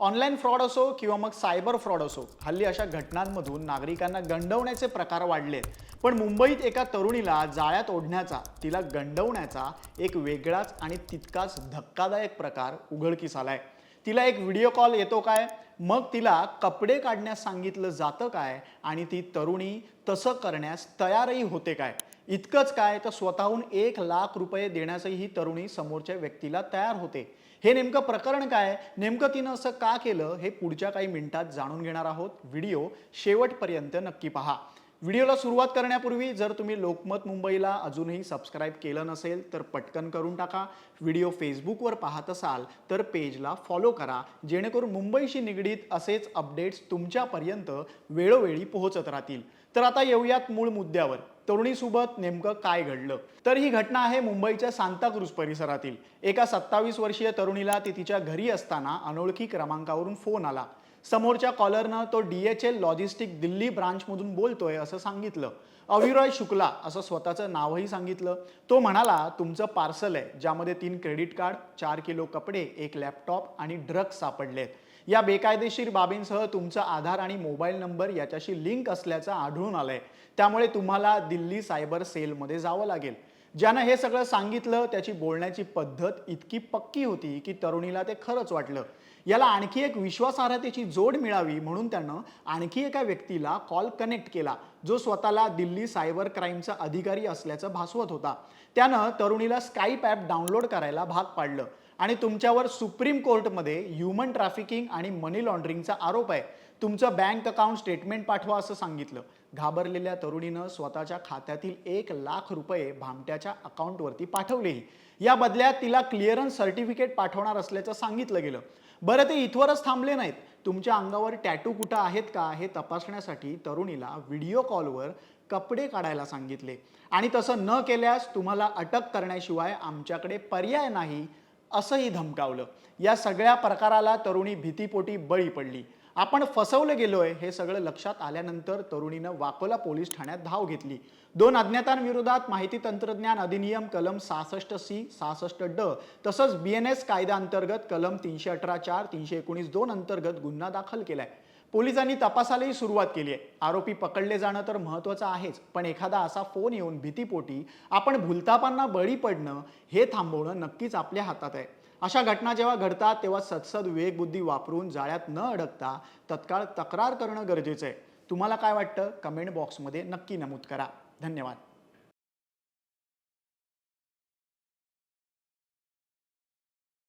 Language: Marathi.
ऑनलाईन फ्रॉड असो किंवा मग सायबर फ्रॉड असो हल्ली अशा घटनांमधून नागरिकांना गंडवण्याचे प्रकार वाढले आहेत पण मुंबईत एका तरुणीला जाळ्यात ओढण्याचा तिला गंडवण्याचा एक वेगळाच आणि तितकाच धक्कादायक प्रकार उघडकीस आलाय. तिला एक व्हिडिओ कॉल येतो काय? मग तिला कपडे काढण्यास सांगितलं जातं काय? आणि ती तरुणी तसं करण्यास तयारही होते काय? इतकंच काय? तर स्वतःहून एक लाख रुपये देण्यासही ही तरुणी समोरच्या व्यक्तीला तयार होते. हे नेमकं प्रकरण काय? नेमकं तिनं असं का केलं? हे पुढच्या काही मिनिटात जाणून घेणार आहोत. व्हिडिओ शेवटपर्यंत नक्की पहा. व्हिडिओला सुरुवात करण्यापूर्वी जर तुम्ही लोकमत मुंबईला अजूनही सबस्क्राईब केलं नसेल तर पटकन करून टाका. व्हिडिओ फेसबुकवर पाहत असाल तर पेजला फॉलो करा. जेणेकरून मुंबईशी निगडीत असेच अपडेट्स तुमच्यापर्यंत वेळोवेळी पोहोचत राहतील. तर आता येऊयात मूळ मुद्द्यावर. तरुणीसोबत नेमकं काय घडलं? तर ही घटना आहे मुंबईच्या सांताक्रूज परिसरातील. एका सत्तावीस वर्षीय तरुणीला ती तिच्या घरी असताना अनोळखी क्रमांकावरून फोन आला. समोरच्या कॉलरनं तो D H L logistic Delhi ब्रांचमधून बोलतोय असं सांगितलं. अविरॉय शुक्ला असं स्वतःचं नावही सांगितलं. तो म्हणाला तुमचं पार्सल आहे ज्यामध्ये तीन क्रेडिट कार्ड चार किलो कपडे एक लॅपटॉप आणि ड्रग्ज सापडलेत. या बेकायदेशीर बाबींसह तुमचा आधार आणि मोबाईल नंबर याच्याशी लिंक असल्याचं आढळून आलंय. त्यामुळे तुम्हाला दिल्ली सायबर सेलमध्ये जावं लागेल. ज्यानं हे सगळं सांगितलं त्याची बोलण्याची पद्धत इतकी पक्की होती की तरुणीला ते खरंच वाटलं. याला आणखी एक विश्वासार्हतेची जोड मिळावी म्हणून त्यानं आणखी एका व्यक्तीला कॉल कनेक्ट केला जो स्वतःला दिल्ली सायबर क्राईमचा अधिकारी असल्याचं भासवत होता. त्यानं तरुणीला स्काईप ॲप डाउनलोड करायला भाग पाडलं. आणि तुमच्यावर सुप्रीम कोर्टमध्ये ह्युमन ट्रॅफिकिंग आणि मनी लॉन्ड्रिंगचा आरोप आहे. तुमचं बँक अकाउंट स्टेटमेंट पाठवा असं सांगितलं. घाबरलेल्या तरुणीनं स्वतःच्या खात्यातील एक लाख रुपये भामट्याच्या अकाउंटवरती पाठवलेही. या बदल्यात तिला क्लिअरन्स सर्टिफिकेट पाठवणार असल्याचं सांगितलं गेलं. बरं ते इथवरच थांबले नाहीत. तुमच्या अंगावर टॅटू कुठं आहेत का हे तपासण्यासाठी तरुणीला व्हिडिओ कॉलवर कपडे काढायला सांगितले. आणि तसं न केल्यास तुम्हाला अटक करण्याशिवाय आमच्याकडे पर्याय नाही असंही धमकावलं. या सगळ्या प्रकाराला तरुणी भीतीपोटी बळी पडली. आपण फसवलं गेलोय हे सगळं लक्षात आल्यानंतर तरुणीनं वाकोला पोलीस ठाण्यात धाव घेतली. दोन अज्ञातांविरोधात माहिती तंत्रज्ञान अधिनियम कलम सहासष्ट सी सहासष्ट ड तसंच बी एन एस कायद्याअंतर्गत कलम तीनशे अठरा चार तीनशे एकोणीस दोन अंतर्गत गुन्हा दाखल केलाय. पोलिसांनी तपासालाही सुरुवात केली आहे. आरोपी पकडले जाणं तर महत्त्वाचं आहेच पण एखादा असा फोन येऊन भीतीपोटी आपण भूलतापांना बळी पडणं हे थांबवणं नक्कीच आपल्या हातात आहे. अशा घटना जेव्हा घडतात तेव्हा सत्सद विवेकबुद्धी वापरून जाळ्यात न अडकता तत्काळ तक्रार करणं गरजेचं आहे. तुम्हाला काय वाटतं? कमेंट बॉक्समध्ये नक्की नमूद करा. धन्यवाद.